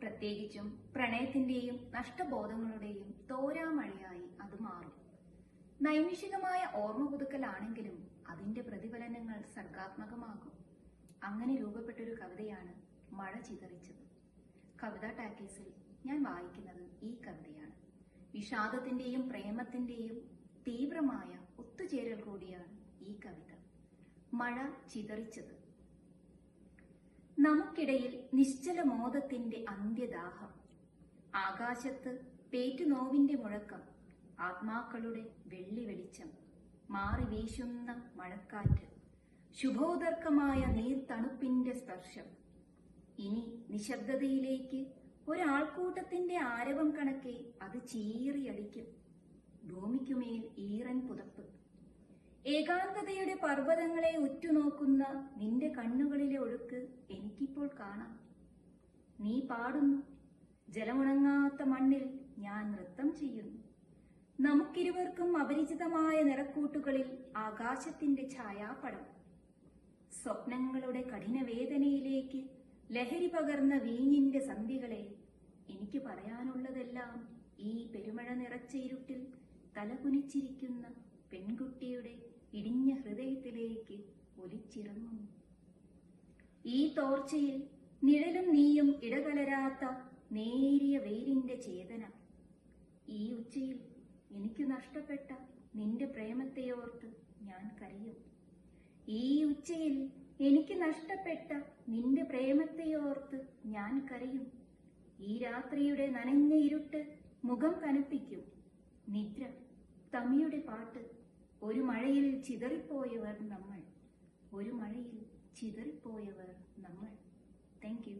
പ്രത്യേകിച്ചും പ്രണയത്തിന്റെയും നഷ്ടബോധങ്ങളുടെയും തോരാമഴയായി അത് മാറും. നൈമിഷികമായ ഓർമ്മ പുതുക്കലാണെങ്കിലും അതിന്റെ പ്രതിഫലനങ്ങൾ സർഗാത്മകമാകും. അങ്ങനെ രൂപപ്പെട്ടൊരു കവിതയാണ് മഴ ചിതറിച്ചത്. കവിതാ ടാക്കീസിൽ ഞാൻ വായിക്കുന്നത് ഈ കവിതയാണ്. വിഷാദത്തിന്റെയും പ്രേമത്തിന്റെയും തീവ്രമായ ഒത്തുചേരൽ കൂടിയാണ് ഈ കവിത. മഴ ചിതറിച്ചത്. നമുക്കിടയിൽ നിശ്ചല മോദത്തിന്റെ അന്ത്യദാഹം. ആകാശത്ത് പേറ്റുനോവിന്റെ മുഴക്കം ആത്മാക്കളുടെ വെള്ളി വെളിച്ചം മാറി വീശുന്ന മഴക്കാറ്റ് ശുഭോദർക്കമായ നീർത്തണുപ്പിന്റെ സ്പർശം. ഇനി നിശബ്ദതയിലേക്ക് ഒരാൾക്കൂട്ടത്തിന്റെ ആരവം കണക്കെ അത് ചീറിയടിക്കും. ഭൂമിക്കുമേൽ ഈറൻ പുതപ്പ്. ഏകാന്തതയുടെ പർവതങ്ങളെ ഉറ്റുനോക്കുന്ന നിന്റെ കണ്ണുകളിലെ ഒഴുക്ക് എനിക്കിപ്പോൾ കാണാം. നീ പാടുന്നു. ജലമുണങ്ങാത്ത മണ്ണിൽ ഞാൻ നൃത്തം ചെയ്യുന്നു. നമുക്കിരുവർക്കും അപരിചിതമായ നിറക്കൂട്ടുകളിൽ ആകാശത്തിന്റെ ഛായാപടം. സ്വപ്നങ്ങളുടെ കഠിനവേദനയിലേക്ക് ലഹരി പകർന്ന വീഞ്ഞിന്റെ സന്ധികളെ എനിക്ക് പറയാനുള്ളതെല്ലാം ഈ പെരുമഴ നിറച്ച ഇരുട്ടിൽ തലകുനിച്ചിരിക്കുന്ന പെൺകുട്ടിയുടെ ഹൃദയത്തിലേക്ക് ഒലിച്ചിറങ്ങുന്നു ഈ തോർച്ചയിൽ നിഴലും നീയും ഇടകലരാത്ത നേരിയ വെയിലിന്റെ ചേതന. ഈ ഉച്ചയിൽ എനിക്ക് നഷ്ടപ്പെട്ട നിന്റെ പ്രേമത്തെയോർത്ത് ഞാൻ കരയും. ഈ ഉച്ചയിൽ എനിക്ക് നഷ്ടപ്പെട്ട നിന്റെ പ്രേമത്തെയോർത്ത് ഞാൻ കരയും. ഈ രാത്രിയുടെ നനഞ്ഞ ഇരുട്ട് മുഖം കനപ്പിക്കും. നിദ്ര തമിയുടെ പാട്ട് ഒരു മഴയിൽ ചിതറിപ്പോയവർ നമ്മൾ. ഒരു മഴയിൽ ചിതറിപ്പോയവർ നമ്മൾ. Thank you